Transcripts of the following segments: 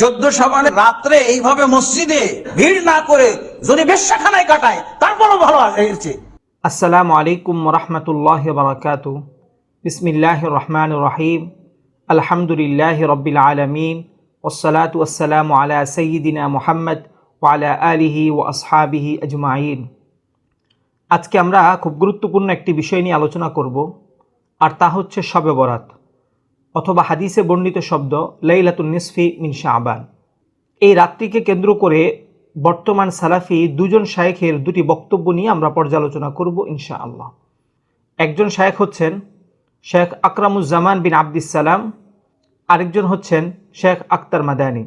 চোদ্দ সাবানের রাত্রে এইভাবে মসজিদে ভিড় না করে যদি বেশ্যাখানায় কাটায়, তারপরও ভালো হয়েছে আসসালামু আলাইকুম রহমতুল্লাহ বারকাত বিসমিল্লাহ রহমান রহিম। আলহামদুলিল্লাহ রব্বিল আলমিন। ওসলাত ওসালাম আলা সঈদিনা মোহাম্মদ ওয়ালা আলিহি ও আসহাবিহি আজমাইন। আজকে আমরা খুব গুরুত্বপূর্ণ একটি বিষয় নিয়ে আলোচনা করব, আর তা হচ্ছে শবে বরাত। অথবা হাদিসে বর্ণিত শব্দ, লাইলাতুন নিসফি মিন শাহবান এই রাত্রিকে কেন্দ্র করে বর্তমান সালাফি দুজন শায়েখের দুটি বক্তব্য নিয়ে আমরা পর্যালোচনা করব ইনশা আল্লাহ একজন শায়েখ হচ্ছেন শেখ আকরামুজ্জামান বিন আব্দিস সালাম, আরেকজন হচ্ছেন শেখ আক্তার মাদানী।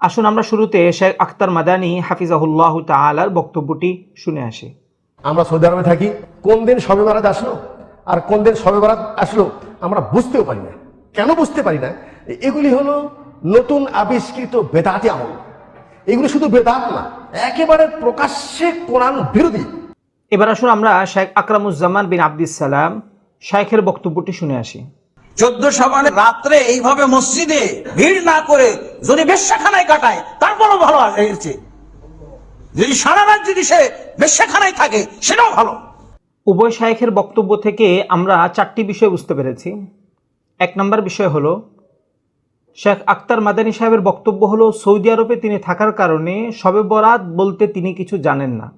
আসুন আমরা শুরুতে শেখ আক্তার মাদানী হাফিজাহুল্লাহ তালার বক্তব্যটি শুনে আসি। আমরা সৌদি আরবে থাকি, কোন দিন শবে বরাত আসলো? আর কোন দিন শবে বরাত আসলো, আমরা বুঝতেও পারি না। কেন বুঝতে পারি না? এগুলি হলো নতুন আবিষ্কৃত বেদাতি আমল। এগুলি শুধু বেদাত না একেবারে প্রকাশ্যে কোরআন বিরোধী। এবার আসুন আমরা শেখ আকরামুজ্জামান বিন আব্দিস সালাম শায়েখের বক্তব্যটি শুনে আসি। চোদ্দ সাবানের রাত্রে এইভাবে মসজিদে ভিড় না করে যদি বেশ্যাখানায় কাটায় তারপরও ভালো হয়েছে যদি সারা রাত যদি সে বেশ্যাখানায় থাকে সেটাও ভালো। উভয় শায়েখের বক্তব্য থেকে আমরা চারটি বিষয় বুঝতে পেরেছি। এক নম্বর বিষয় হলো, শেখ আক্তার মাদানী সাহেবের বক্তব্য হলো, সৌদি আরবে তিনি থাকার কারণে শবে বরাত বলতে তিনি কিছু জানেন না।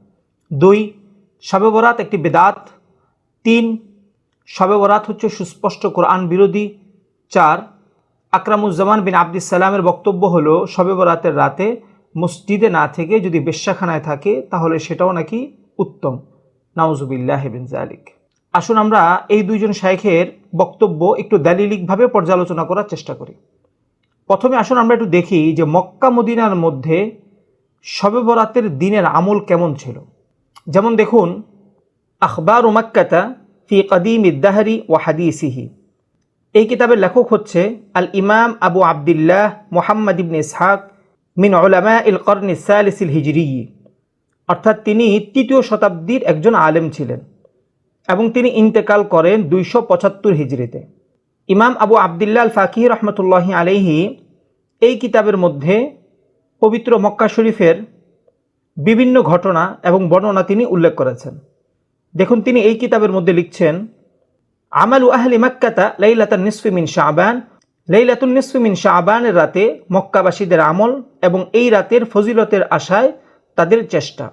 দুই, শবে বরাত একটি বেদাত। তিন, শবে বরাত হচ্ছে সুস্পষ্ট কোরআন বিরোধী। চার, আকরামুজ্জামান বিন আব্দুস সালামের বক্তব্য হলো, শবে বরাতের রাতে মসজিদে না থেকে যদি বেশ্যাখানায় থাকে, তাহলে সেটাও নাকি উত্তম। নাউজুবিল্লাহ বিন জালিক আসুন আমরা এই দুইজন শাইখের বক্তব্য একটু দালিলিকভাবে পর্যালোচনা করার চেষ্টা করি। প্রথমে আসুন আমরা একটু দেখি যে মক্কা মদিনার মধ্যে শবে বরাতের দিনের আমল কেমন ছিল। যেমন দেখুন, আখবার উমাক্কাতা ফি কদিম ইদ্দাহারি ও হাদিসিহি। এই কিতাবের লেখক হচ্ছে আল ইমাম আবু আবদুল্লাহ মোহাম্মদ ইবনে ইসহাক মিন ওলামা ইল কর্ন সালিসিল হিজরি অর্থাৎ তিনি তৃতীয় শতাব্দীর একজন আলেম ছিলেন। এবং তিনি ইন্তেকাল করেন দুইশো পঁচাত্তর হিজড়িতে। ইমাম আবু আবদুল্লাহ আল ফাকিহ রহমতুল্লাহি আলহি এই কিতাবের মধ্যে পবিত্র মক্কা শরীফের বিভিন্ন ঘটনা এবং বর্ণনা তিনি উল্লেখ করেছেন। দেখুন, তিনি এই কিতাবের মধ্যে লিখছেন, আমালু আহলি মাক্কাতা লাইলাতান নিসফি মিন শাবান। লাইলাতুন নিসফি মিন শাবানের রাতে মক্কাবাসীদের আমল এবং এই রাতের ফজিলতের আশায় তাদের চেষ্টা।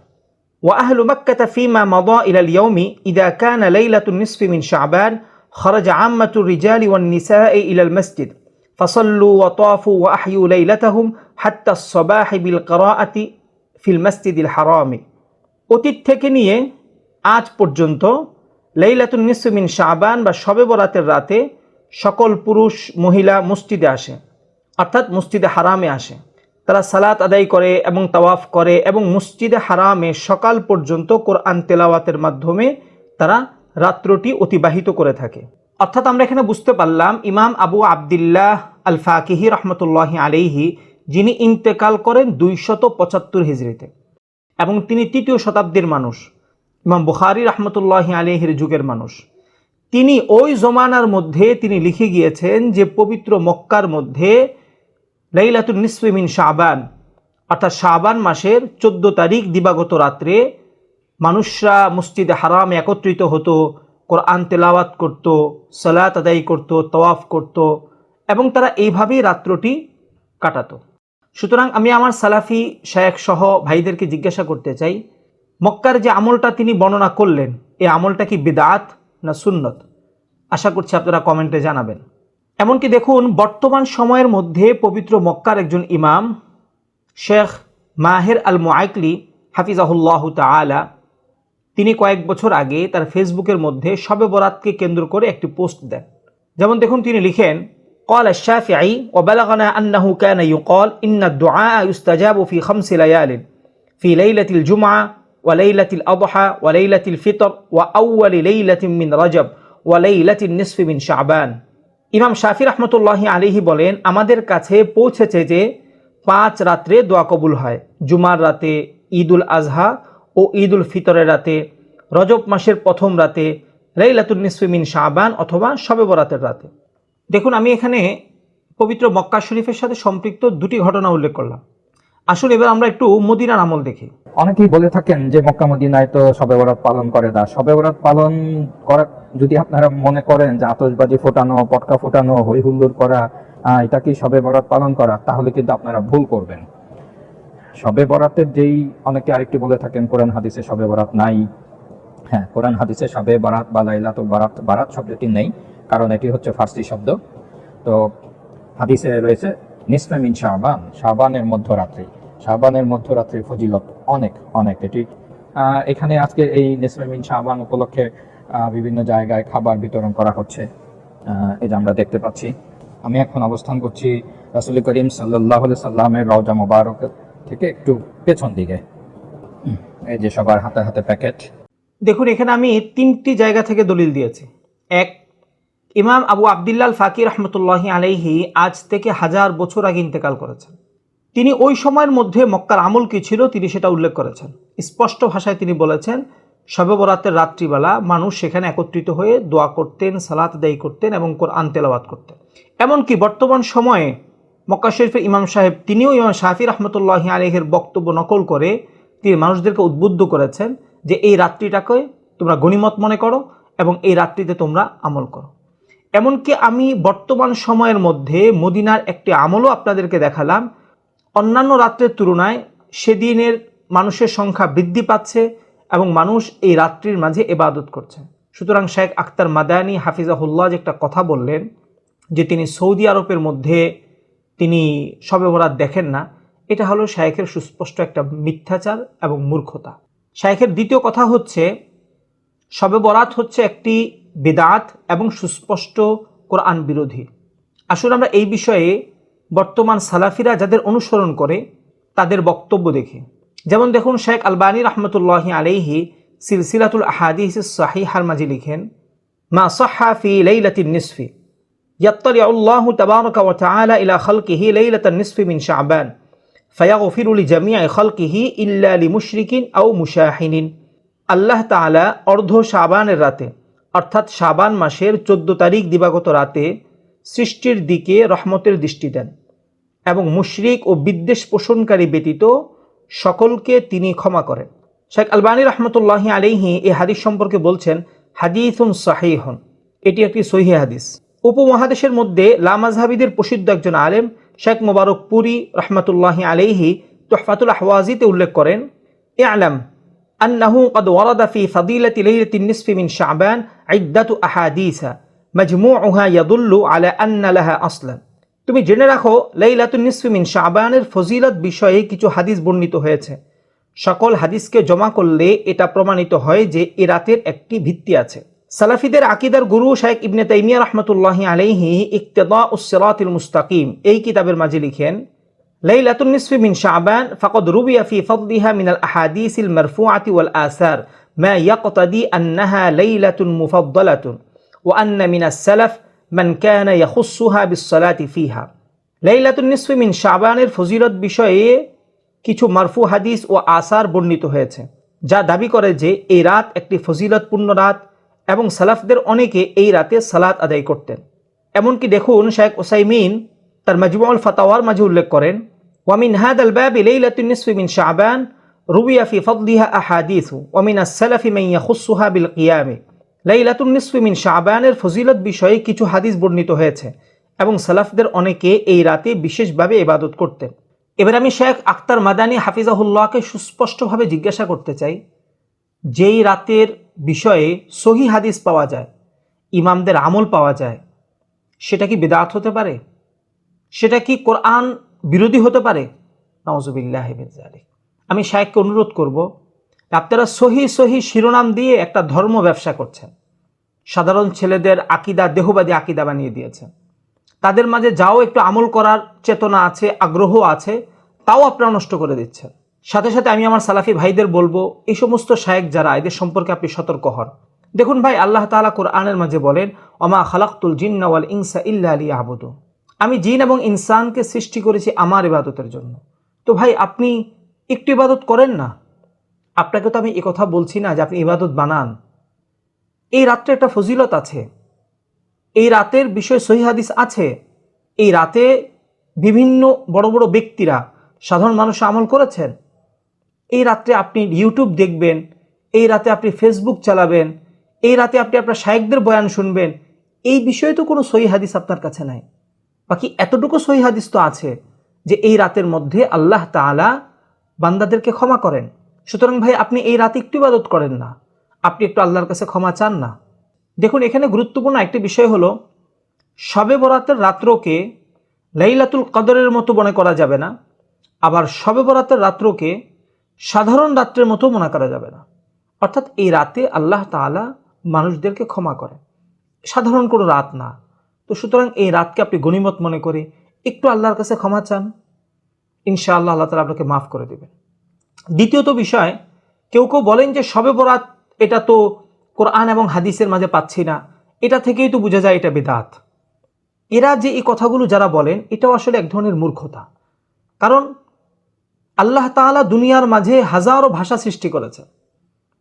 وأهل مكة فيما مضى إلى اليوم إذا كان ليلة النصف من شعبان خرج عامة الرجال والنساء إلى المسجد فصلوا وطافوا وأحيوا ليلتهم حتى الصباح بالقراءة في المسجد الحرام অতীত থেকে নিয়ে আজ পর্যন্ত লাইলাতুন নিসমিন শাবান বা শবে বরাতের রাতে সকল পুরুষ মহিলা মসজিদে আসে অর্থাৎ মসজিদে হারামে আসে তারা সালাত আদায় করে এবং তাওয়াফ করে এবং মসজিদে হারামে সকাল পর্যন্ত কোরআন তেলাওয়াতের মাধ্যমে তারা রাত্রটি অতিবাহিত করে থাকে। অর্থাৎ আমরা এখানে বুঝতে পারলাম, ইমাম আবু আবদুল্লাহ আল ফাকিহি রহমতুল্লাহি আলাইহি, যিনি ইন্তেকাল করেন দুইশত পঁচাত্তর হিজড়িতে এবং তিনি তৃতীয় শতাব্দীর মানুষ। ইমাম বুখারি রহমতুল্লাহি আলহির যুগের মানুষ। তিনি ওই জমানার মধ্যে তিনি লিখে গিয়েছেন যে পবিত্র মক্কার মধ্যে লাইলাতুল নিসফিমিন শাবান। অর্থাৎ শাবান মাসের চোদ্দ তারিখ দিবাগত রাত্রে মানুষরা মসজিদে হারাম একত্রিত হতো, কোরআন তেলাওয়াত করত, সালাত আদায় করত, তওয়াফ করত এবং তারা এইভাবেই রাত্রটি কাটাতো। সুতরাং আমি আমার সালাফি শায়েখ সহ ভাইদেরকে জিজ্ঞাসা করতে চাই, মক্কার যে আমলটা তিনি বর্ণনা করলেন, এই আমলটা কি বিদাত না সুন্নত? আশা করছি আপনারা কমেন্টে জানাবেন। এমনকি দেখুন বর্তমান সময়ের মধ্যে পবিত্র মক্কার একজন ইমাম শেখ মাহের আল মোয়াইকলি হাফিজাহুল্লাহ তালা তিনি কয়েক বছর আগে তার ফেসবুকের মধ্যে শবে বরাতকে কেন্দ্র করে একটি পোস্ট দেন যেমন দেখুন তিনি লিখেন قال الشافعي وبلغنا أنه كان يقال إن الدعاء يستجاب في خمس ليال في ليلة الجمعة وليلة الأضحى وليلة الفطر وأول ليلة من رجب وليلة النصف من شعبان ইমাম শাফি রহমতুল্লাহি আলিহি বলেন, আমাদের কাছে পৌঁছেছে যে পাঁচ রাত্রে দোয়া কবুল হয়। জুমার রাতে ঈদ উল আজহা ও ঈদ উল ফিতরের রাতে, রজব মাসের প্রথম রাতে লাইলাতুল নিসফিমিন শাবান অথবা শবে বরাতের রাতে। দেখুন, আমি এখানে পবিত্র মক্কা শরীফের সাথে সম্পৃক্ত দুটি ঘটনা উল্লেখ করলাম। আসলে এবার আমরা একটু মদিনার আমল দেখি। অনেকেই বলে থাকেন যে মক্কা মদিনায় তো সবে বরাত পালন করে না। সবে বরাত পালন করা যদি আপনারা মনে করেন যে আতশবাজি ফোটানো, পটকা ফোটানো হই হুল্লোড় করা এটা কি সবে বরাত পালন করা? তাহলে কিন্তু আপনারা ভুল করবেন। সবে বরাতের যেই অনেকে আরেকটি বলে থাকেন, কোরআন হাদিসে সবে বরাত নাই। হ্যাঁ কোরআন হাদিসে সবে বারাত বা লাইলাতুল বারাত বারাত শব্দটি নেই, কারণ এটি হচ্ছে ফার্সি শব্দ। তো হাদিসে রয়েছে, নিসফে শাবান, শাবানের মধ্যরাত্রি। শাবানের মধ্যরাত্রির ফজিলত অনেক অনেক। এটি এখানে আজকে এই নিসফে মিন শাবান উপলক্ষে বিভিন্ন জায়গায় খাবার বিতরণ করা হচ্ছে। যে আমরা দেখতে পাচ্ছি। আমি এখন অবস্থান করছি রাসুল করিম সাল্লাহ সাল্লামের রওজা মোবারক থেকে একটু পেছন দিকে। এই যে সবার হাতে হাতে প্যাকেট। দেখুন, এখানে আমি তিনটি জায়গা থেকে দলিল দিয়েছি। এক, ইমাম আবু আবদুল্লাল ফাকির রহমতুল্লাহি আলাইহি আজ থেকে হাজার বছর আগে ইন্তেকাল করেছেন। তিনি ওই সময়ের মধ্যে মক্কার আমল কি ছিল তিনি সেটা উল্লেখ করেছেন। স্পষ্ট ভাষায় তিনি বলেছেন শবে বরাতের রাত্রিবেলা মানুষ সেখানে একত্রিত হয়ে দোয়া করতেন, সালাত দায়ী করতেন এবং কোরআন তেলাওয়াত করতেন। এমনকি বর্তমান সময়ে মক্কা শরীফের ইমাম সাহেব, তিনিও ইমাম শাহি রহমতুল্লাহি আলহের বক্তব্য নকল করে তিনি মানুষদেরকে উদ্বুদ্ধ করেছেন যে এই রাত্রিটাকে তোমরা গণিমত মনে করো এবং এই রাত্রিতে তোমরা আমল করো। এমনকি আমি বর্তমান সময়ের মধ্যে মদিনার একটি আমলও আপনাদেরকে দেখালাম অন্যান্য রাত্রের তুলনায় সেদিনের মানুষের সংখ্যা বৃদ্ধি পাচ্ছে এবং মানুষ এই রাত্রির মাঝে এবাদত করছে। সুতরাং শেখ আক্তার মাদানী হাফিজাহুল্লাহ যে একটা কথা বললেন, যে তিনি সৌদি আরবের মধ্যে তিনি শবে বরাত দেখেন না, এটা হলো শায়েখের সুস্পষ্ট একটা মিথ্যাচার এবং মূর্খতা। শায়েখের দ্বিতীয় কথা হচ্ছে শবে বরাত হচ্ছে একটি বেদাত এবং সুস্পষ্ট কোরআন বিরোধী। আসলে আমরা এই বিষয়ে বর্তমান সালাফিরা যাদের অনুসরণ করে তাদের বক্তব্য দেখি যেমন দেখুন শেখ আলবানী রহমতুল্লাহ আলাইহি সিলসিলাতুল আহাদিস সাহিহার মাঝে লিখেন মা সাহা ফি লাইলাতিন নিসফি يطلع الله تبارك وتعالى إلى خلقه ليلة النصف من شعبان فيغفر لجميع خلقه إلا لمشرك أو مشاحن আল্লাহ তাআলা অর্ধ শাবানের রাতে অর্থাৎ শাবান মাসের চোদ্দ তারিখ দিবাগত রাতে সৃষ্টির দিকে রহমতের দৃষ্টি দেন এবং মুশরিক ও বিদ্বেষ পোষণকারী ব্যতীত সকলকে তিনি ক্ষমা করেন শেখ আলবানী রহমতুল্লাহ আলিহি এই হাদিস সম্পর্কে বলছেন হাদিসুন সাহিহন এটি একটি সহি হাদিস উপমহাদেশের মধ্যে লামাজহাবিদের প্রসিদ্ধ একজন আলেম শেখ মোবারক পুরি রহমতুল্লাহ আলাইহি তোহফাতুল আহওয়াজিতে উল্লেখ করেন এ আলম أنه قد ورد في فضيلة ليلة النصف من شعبان عدة أحاديث মজমু উহা ইয়াদুল্লু আলা আন্নালাহা আসলান তুমি জেনে রাখো, লাইলাতুন নিসফিমিন শাবানের ফজিলত বিষয়ে কিছু হাদিস বর্ণিত হয়েছে। সকল হাদিসকে জমা করলে এটা প্রমাণিত হয় যে এ রাতের একটি ভিত্তি আছে। সালাফিদের আকিদার গুরু শাহেক ইবনে তাইমিয়া রহমতুল্লাহি আলাইহি ইকতেদা উসরাতিল মুস্তাকিম এই কিতাবের মাঝে লিখেন, লাইলাতুন নিসফি মিন শাবান ফাকদ রুবিয়া ফি ফদলিহা মিনাল আহাদিসিল মারফুআতি ওয়াল আসার মা ইয়াকতাদি আন্নাহা লাইলাতুন মুফাদ্দালাতুন। ও আন্না মিনা সালাফ মান কানা ইয়াহুসুহা বিসলাতি ফিহা। লাইলাতুন নিসফি মিন শাবানের ফজিলত বিষয়ে কিছু মারফু হাদিস ও আসার বর্ণিত হয়েছে, যা দাবি করে যে এই রাত একটি ফজিলতপূর্ণ রাত এবং সালাফদের অনেকে এই রাতে সালাত আদায় করতেন। এমনকি দেখুন শেখ ওসাইমিন তার মজমুল ফাতাওয়ার মাঝে উল্লেখ করেন ওয়ামিন হাদ আল বাবি লাইলাতুন নিসফি মিন শাবান রুবিয়া ফি ফাদলিহা আহাদিসু ওয়ামিন আস-সালাফি মান ইয়াখুসুহা বিল কিয়ামি। লাইলাতুন নিসফি মিন শাবানের ফজিলত বিষয়ে কিছু হাদিস বর্ণিত হয়েছে এবং সালাফদের অনেকে এই রাতে বিশেষভাবে ইবাদত করতেন এবার আমি শেখ আক্তার মাদানী হাফিজাহুল্লাহকে সুস্পষ্টভাবে জিজ্ঞাসা করতে চাই, যেই রাতের বিষয়ে সহি হাদিস পাওয়া যায়, ইমামদের আমল পাওয়া যায়, সেটা কি বেদাত হতে পারে? সেটা কি কোরআন বিরোধী হতে পারে? নওয়াজুবিল্লাহ আমি শায়েককে অনুরোধ করব, আপনারা সহি সহি শিরোনাম দিয়ে একটা ধর্ম ব্যবসা করছেন। সাধারণ ছেলেদের আকিদা, দেহবাদী আকিদা বানিয়ে দিয়েছে। তাদের মাঝে যাও একটু আমল করার চেতনা আছে, আগ্রহ আছে, তাও আপনারা নষ্ট করে দিচ্ছেন। সাথে সাথে আমি আমার সালাফি ভাইদের বলব, এই সমস্ত শায়েক যারা, এদের সম্পর্কে আপনি সতর্ক হন। দেখুন ভাই, আল্লাহ তাআলা কোরআনের মাঝে বলেন অমা খালাক্তুল জিন্নাওয়াল ইনসা ইল্লা আলী আবুদু আমি জিন এবং ইনসানকে সৃষ্টি করেছি আমার ইবাদতের জন্য। তো ভাই, আপনি একটু ইবাদত করেন না? আপনাকে তো আমি কথা বলছি না যে আপনি ইবাদত বানান। এই রাত্রে একটা ফজিলত আছে। এই রাতের বিষয় সহি হাদিস আছে। এই রাতে বিভিন্ন বড় বড় ব্যক্তিরা, সাধারণ মানুষ আমল করেছেন। এই রাত্রে আপনি ইউটিউব দেখবেন, এই রাতে আপনি ফেসবুক চালাবেন, এই রাতে আপনি আপনার শায়েকদের বয়ান শুনবেন। এই বিষয়ে তো কোনো সহি হাদিস আপনার কাছে নাই। বাকি এতটুকু সহি হাদিস তো আছে যে এই রাতের মধ্যে আল্লাহ তাআলা বান্দাদেরকে ক্ষমা করেন। সুতরাং ভাই, আপনি এই রাতে একটু ইবাদত করেন না। আপনি একটু আল্লাহর কাছে ক্ষমা চান না। দেখুন, এখানে গুরুত্বপূর্ণ একটি বিষয় হলো শবে বরাতের রাত্রকে লাইলাতুল কদরের মতো মনে করা যাবে না, আবার শবে বরাতের রাত্রকে সাধারণ রাত্রের মতো মনে করা যাবে না। অর্থাৎ এই রাতে আল্লাহ তাআলা মানুষদেরকে ক্ষমা করে। সাধারণ কোনো রাত না। তো সুতরাং এই রাতকে আপনি গণিমত মনে করে একটু আল্লাহর কাছে ক্ষমা চান। ইনশাআল্লাহ আল্লাহ তালা আপনাকে মাফ করে দেবেন। দ্বিতীয়ত বিষয়, কেউ কেউ বলেন যে শবে বরাত এটা তো কোরআন এবং হাদিসের মাঝে পাচ্ছি না। এটা থেকেই তো বোঝা যায় এটা বেদাত। এরা যে এই কথাগুলো যারা বলেন, এটাও আসলে এক ধরনের মূর্খতা। কারণ আল্লাহ তাআলা দুনিয়ার মাঝে হাজারো ভাষা সৃষ্টি করেছে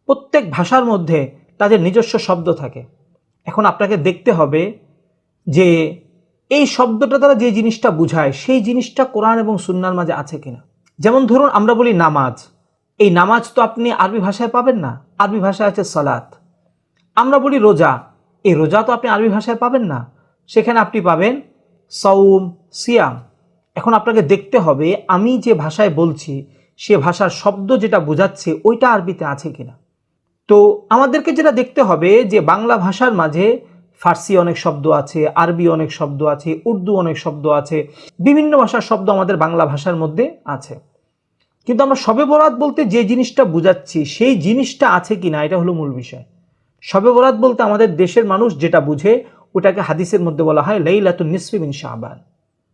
প্রত্যেক ভাষার মধ্যে তাদের নিজস্ব শব্দ থাকে। এখন আপনাকে দেখতে হবে যে এই শব্দটা দ্বারা যে জিনিসটা বুঝায়, সেই জিনিসটা কোরআন এবং সুন্নার মাঝে আছে কিনা। যেমন ধরুন আমরা বলি নামাজ। এই নামাজ তো আপনি আরবি ভাষায় পাবেন না। আরবি ভাষায় আছে সালাত আমরা বলি রোজা। এই রোজা তো আপনি আরবি ভাষায় পাবেন না। সেখানে আপনি পাবেন সৌম সিয়াম। এখন আপনাকে দেখতে হবে, আমি যে ভাষায় বলছি, সে ভাষার শব্দ যেটা বোঝাচ্ছে, ওইটা আরবিতে আছে কিনা। তো আমাদেরকে যেটা দেখতে হবে, যে বাংলা ভাষার মাঝে ফার্সি অনেক শব্দ আছে, আরবি অনেক শব্দ আছে, উর্দু অনেক শব্দ আছে, বিভিন্ন ভাষার শব্দ আমাদের বাংলা ভাষার মধ্যে আছে। কিন্তু আমরা সবে বরাত বলতে যে জিনিসটা বুঝাচ্ছি, সেই জিনিসটা আছে কি না এটা হলো মূল বিষয়। সবে বরাত বলতে আমাদের দেশের মানুষ যেটা বুঝে, ওটাকে হাদিসের মধ্যে বলা হয় লাইলাতুন নিসফি মিন শাবান।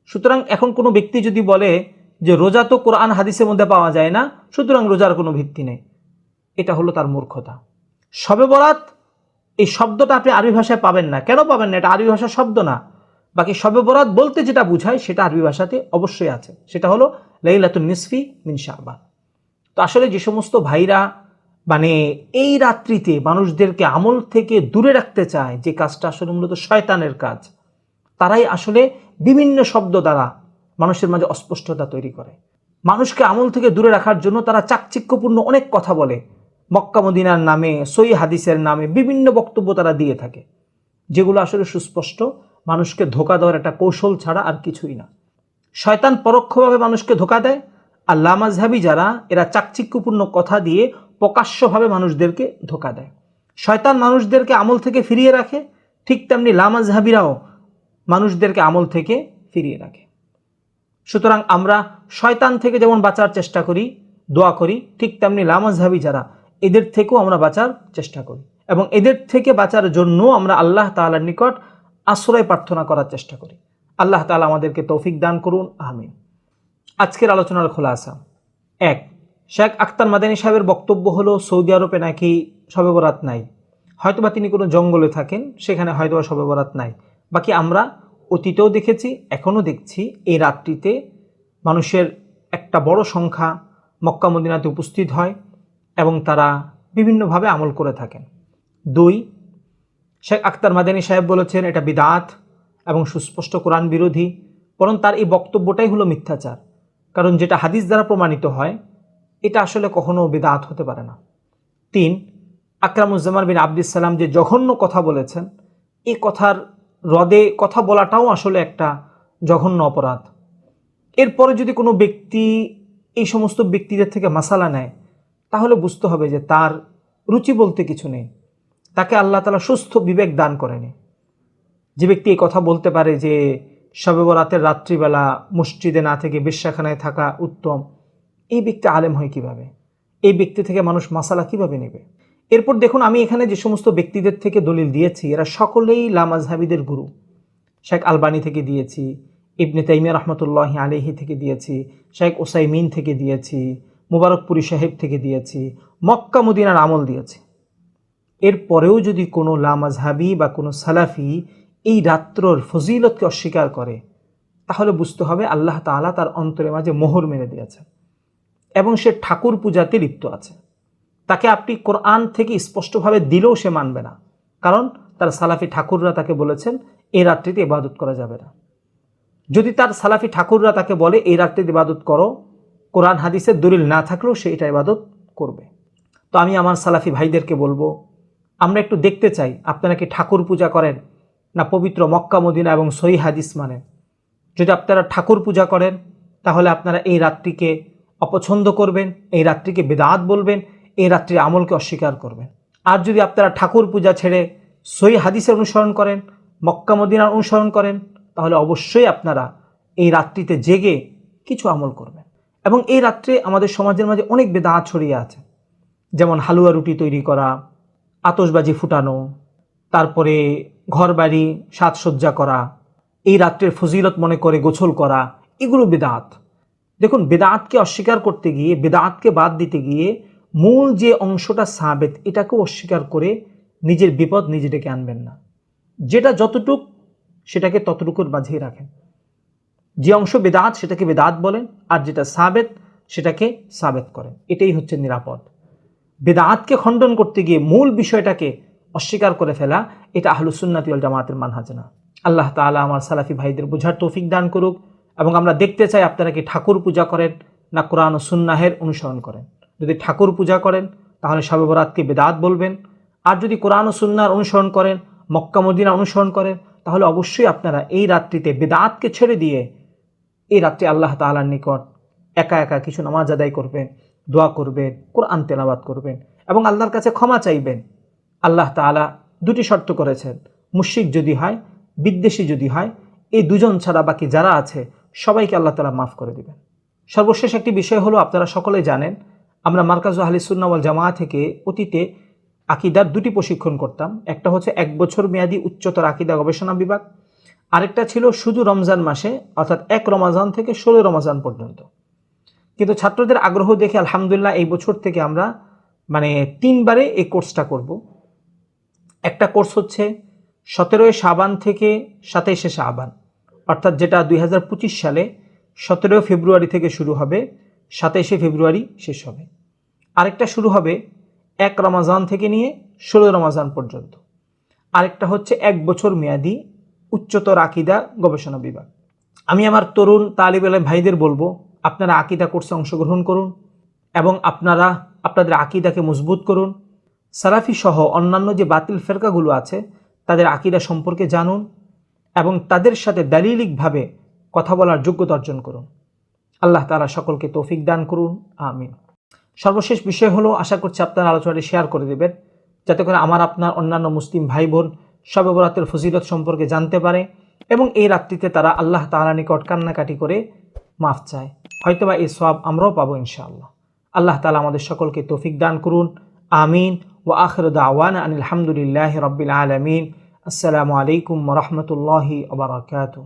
সুতরাং এখন কোনো ব্যক্তি যদি বলে যে রোজা তো কোরআন হাদিসের মধ্যে পাওয়া যায় না, সুতরাং রোজার কোনো ভিত্তি নেই। এটা হলো তার মূর্খতা। সবে বরাত এই শব্দটা আপনি আরবি ভাষায় পাবেন না। কেন পাবেন না? এটা আরবি ভাষার শব্দ না। বাকি সবে বরাত বলতে যেটা বুঝায় সেটা আরবি ভাষাতে অবশ্যই আছে। সেটা হলো লাইলাতুন নিসফি মিন শাবান। তো আসলে যে সমস্ত ভাইরা মানে এই রাত্রিতে মানুষদেরকে আমল থেকে দূরে রাখতে চায়, যে কাজটা আসলে মূলত শয়তানের কাজ, তারাই আসলে বিভিন্ন শব্দ দ্বারা মানুষের মাঝে অস্পষ্টতা তৈরি করে। মানুষকে আমল থেকে দূরে রাখার জন্য তারা চাকচিক্যপূর্ণ অনেক কথা বলে। মক্কা মদিনার নামে সই হাদিসের নামে বিভিন্ন বক্তব্য তারা দিয়ে থাকে, যেগুলো আসলে সুস্পষ্ট। মানুষকে ধোকা দেওয়ার একটা কৌশল ছাড়া আর কিছুই না। শয়তান পরোক্ষভাবে মানুষকে ধোকা দেয় আর লামাজহাবি যারা, এরা চাকচিক্যপূর্ণ কথা দিয়ে প্রকাশ্যভাবে মানুষদেরকে ধোকা দেয়। শয়তান মানুষদেরকে আমল থেকে ফিরিয়ে রাখে, ঠিক তেমনি লামাজহাবিরাও মানুষদেরকে আমল থেকে ফিরিয়ে রাখে। সুতরাং আমরা শয়তান থেকে যেমন বাঁচার চেষ্টা করি, দোয়া করি, ঠিক তেমনি লামাজহাবি যারা, এদের থেকেও আমরা বাঁচার চেষ্টা করি। এবং এদের থেকে বাঁচার জন্য আমরা আল্লাহ তাআলার নিকট আশ্রয় প্রার্থনা করার চেষ্টা করি। আল্লাহ তালা আমাদেরকে তৌফিক দান করুন, আমিন। আজকের আলোচনার খোলাসা। এক, শেখ আখতার মাদানী সাহেবের বক্তব্য হলো, সৌদি আরবে নাকি শবে বরাত নাই? হয়তোবা তিনি কোনো জঙ্গলে থাকেন, সেখানে হয়তোবা শবে বরাত নাই। বাকি আমরা অতীতেও দেখেছি, এখনও দেখছি, এই রাত্রিতে মানুষের একটা বড় সংখ্যা মক্কা মদিনাতে উপস্থিত হয় এবং তারা বিভিন্নভাবে আমল করে থাকেন। দুই শেখ আক্তার মাদানী সাহেব বলেছেন, এটা বিদাত এবং সুস্পষ্ট কোরআন বিরোধী, বরং তার এই বক্তব্যটাই হলো মিথ্যাচার। কারণ যেটা হাদিস দ্বারা প্রমাণিত হয়, এটা আসলে কখনো বেদাত হতে পারে না। তিন, আকরামুজ্জামান বিন আব্দুল সালাম যে জঘন্য কথা বলেছেন এই কথার হ্রদে কথা বলাটাও আসলে একটা জঘন্য অপরাধ। এরপরে যদি কোনো ব্যক্তি এই সমস্ত ব্যক্তিদের থেকে মাসালা নেয়, তাহলে বুঝতে হবে যে তার রুচি বলতে কিছু নেই। তাকে আল্লাহ তালা সুস্থ বিবেক দান করেনি। যে ব্যক্তি এই কথা বলতে পারে যে শবে বরাতের রাত্রিবেলা মসজিদে না থেকে বেশ্যাখানায় থাকা উত্তম, এই ব্যক্তি আলেম হয় কীভাবে? এই ব্যক্তি থেকে মানুষ মাসালা কীভাবে নেবে? এরপর দেখুন, আমি এখানে যে সমস্ত ব্যক্তিদের থেকে দলিল দিয়েছি, এরা সকলেই লামাজহাবিদের গুরু। শেখ আলবানি থেকে দিয়েছি, ইবনে তাইমিয়া রহমতুল্লাহ আলিহি থেকে দিয়েছি, শেখ ওসাইমিন থেকে দিয়েছি, মুবারকপুরি সাহেব থেকে দিয়েছি, মক্কা আমল দিয়েছি। এরপরেও যদি কোনো লামাজহাবি বা কোনো সালাফি এই রাত্রর ফজিলতকে অস্বীকার করে, তাহলে বুঝতে হবে আল্লাহ তাআলা তার অন্তরে মাঝে মোহর মেরে দিয়েছে এবং সে ঠাকুর পূজাতে লিপ্ত আছে। তাকে আপনি কোরআন থেকে স্পষ্টভাবে দিলেও সে মানবে না। কারণ তার সালাফি ঠাকুররা তাকে বলেছেন এই রাত্রিতে ইবাদত করা যাবে না। যদি তার সালাফি ঠাকুররা তাকে বলে এই রাত্রিতে ইবাদত করো, কোরআন হাদিসের দলিল না থাকলেও সে এটা ইবাদত করবে। তো আমি আমার সালাফি ভাইদেরকে বলব আমরা একটু দেখতে চাই, আপনারা কি ঠাকুর পূজা করেন না পবিত্র মক্কা, মদিনা এবং সহি হাদিস মানেন? যদি আপনারা ঠাকুর পূজা করেন, তাহলে আপনারা এই রাত্রিকে অপছন্দ করবেন, এই রাত্রিকে বেদাত বলবেন, এই রাত্রির আমলকে অস্বীকার করবেন। আর যদি আপনারা ঠাকুর পূজা ছেড়ে সহি হাদিসের অনুসরণ করেন, মক্কা, মদিনার অনুসরণ করেন, তাহলে অবশ্যই আপনারা এই রাত্রিতে জেগে কিছু আমল করবেন। এবং এই রাত্রে আমাদের সমাজের মাঝে অনেক বেদাত ছড়িয়ে আছে। যেমন হালুয়া রুটি তৈরি করা আতশবাজি ফুটানো, তারপরে ঘরবাড়ি সাজসজ্জা করা, এই রাত্রের ফজিলত মনে করে গোছল করা, এগুলো বেদাত। দেখুন, বেদাতকে অস্বীকার করতে গিয়ে, বেদাতকে বাদ দিতে গিয়ে মূল যে অংশটা সাবেত, এটাকেও অস্বীকার করে নিজের বিপদ নিজে ডেকে আনবেন না। যেটা যতটুক, সেটাকে ততটুকুর মাঝেই রাখেন। যে অংশ বেদাত, সেটাকে বেদাত বলেন, আর যেটা সাবেত, সেটাকে সাবেত করেন। এটাই হচ্ছে নিরাপদ। বেদাতকে খণ্ডন করতে গিয়ে মূল বিষয়টাকে অস্বীকার করে ফেলা, এটা আহলুসুন্নাতি ওয়াল জামাতের মানহাজ না। আল্লাহ তাআলা আমার সালাফি ভাইদের বোঝার তৌফিক দান করুক এবং আমরা দেখতে চাই আপনারা কি ঠাকুর পূজা করেন না কোরআন ও সুন্নাহের অনুসরণ করেন। যদি ঠাকুর পূজা করেন, তাহলে শবে বেদাত বলবেন। আর যদি কোরআন ও সুন্নার অনুসরণ করেন, মক্কা মদিনা অনুসরণ করেন, তাহলে অবশ্যই আপনারা এই রাত্রিতে বেদাতকে ছেড়ে দিয়ে এই রাত্রে আল্লাহ তাআলার নিকট একা একা কিছু নামাজ আদায় করবেন। দোয়া করবেন, কোরআন তেলাবাদ করবেন এবং আল্লাহর কাছে ক্ষমা চাইবেন। আল্লাহ তাআলা দুটি শর্ত করেছেন, মুশরিক যদি হয়, বিদ্বেষী যদি হয়, এই দুজন ছাড়া বাকি যারা আছে, সবাইকে আল্লাহ তালা মাফ করে দিবেন। সর্বশেষ একটি বিষয় হলো, আপনারা সকলে জানেন, আমরা মার্কাজ আহলি সুন্নাওয়াল জামা থেকে অতীতে আকিদার দুটি প্রশিক্ষণ করতাম। একটা হচ্ছে এক বছর মেয়াদী উচ্চতর আকিদা গবেষণা বিভাগ। আরেকটা ছিল শুধু রমজান মাসে, অর্থাৎ এক রমাজান থেকে ষোলো রমাজান পর্যন্ত। কিন্তু ছাত্রদের আগ্রহ দেখে আলহামদুলিল্লাহ এই বছর থেকে আমরা মানে তিনবারে এই কোর্সটা করব। একটা কোর্স হচ্ছে সতেরোই সাবান থেকে সাতাইশে সাবান অর্থাৎ যেটা দুই হাজার পঁচিশ সালে সতেরোই ফেব্রুয়ারি থেকে শুরু হবে, সাতাইশে ফেব্রুয়ারি শেষ হবে। আরেকটা শুরু হবে এক রমাজান থেকে নিয়ে ষোলো রমাজান পর্যন্ত। আরেকটা হচ্ছে এক বছর মেয়াদি উচ্চতর আকিদা গবেষণা বিভাগ। আমি আমার তরুণ, তালিব আলম ভাইদের বলব আপনারা আকিদা কোর্সে অংশগ্রহণ করুন এবং আপনারা আপনাদের আকিদাকে মজবুত করুন। সালাফি সহ অন্যান্য যে বাতিল ফেরকাগুলো আছে, তাদের আকিদা সম্পর্কে জানুন এবং তাদের সাথে দালিলিকভাবে কথা বলার যোগ্যতা অর্জন করুন। আল্লাহ তাআলা সকলকে তৌফিক দান করুন। আমিন। সর্বশেষ বিষয় হলো, আশা করছি আপনারা আলোচনাটি শেয়ার করে দেবেন। যাতে করে আমার, আপনার অন্যান্য মুসলিম ভাই বোন শবে বরাতের ফজিলত সম্পর্কে জানতে পারে এবং এই রাত্রিতে তারা আল্লাহ তাআলা নিকট কান্নাকাটি করে মাফ চায়। হয়তোবা এই সব আমরাও পাবো ইনশাআল্লাহ। আল্লাহ তাআলা আমাদের সকলকে তৌফিক দান করুন। আমিন। ও আখির দাওয়ান আনিল হামদুলিল্লাহ রব্বিল আলমিন। আসসালামু আলাইকুম রহমতুল্লাহি আবরাকাতুহ